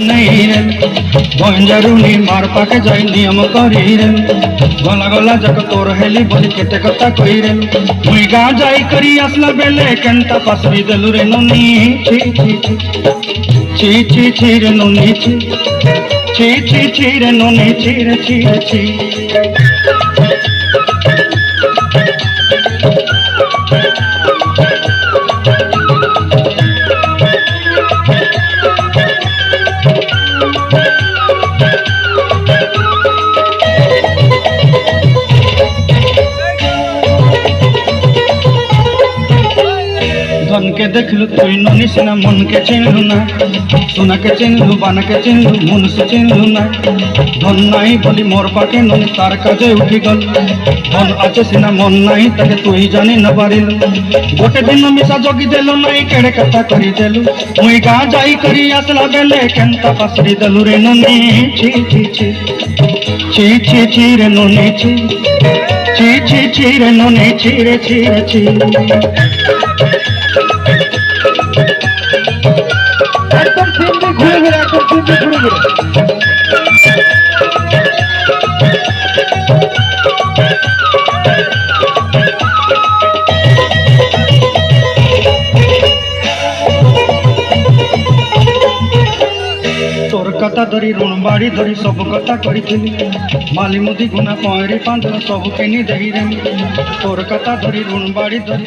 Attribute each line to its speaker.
Speaker 1: নেই রে ভঞ্জারুনি মার পাকে যাই নিয়ম করি রে গলা গলা যাক তোর হেলি বলি কেতে কথা কই রে মুই গা যাই করি আসলা বেলে কেনটা পাসরি দেলু রে ননি? ছি ছি ছি রে ননি, ছি। ছি ছি ছি রে ননি, ছি রে, ছি ছি। ধনকে দেখলু তুই ননি সিনা মনকে চিনলু না। সোনাকে চিনলু, বানাকে চিনলু মনুষ্য চিনলু না। ধন নাই বলি মোর পাকে ননি, তার কাজে উঠি গল। ধন আছে সিনা, মন নাই তাকে তুই জানি না পারিলু গোটে দিন মিশা জগি দেলু নাই কেড়ে কথা করি দেলু। মুই গা যাই করি আসলা বেলে কেনতা পাসরি দেলু রে ননি? ছি ছি ছি। ছি ছি ছি রে ননি, ছি। ছি ছি ছি রে ননি, ছি রে ছি রে, ছি। তোর কথা ধরি ঋণ বাড়ি ধরি, সব কথা করিছিলি মালি মুদি গুনা পয়রি পাঁচ সব কিনি দেই রে। তোর কথা ধরি ঋণ বাড়ি ধরি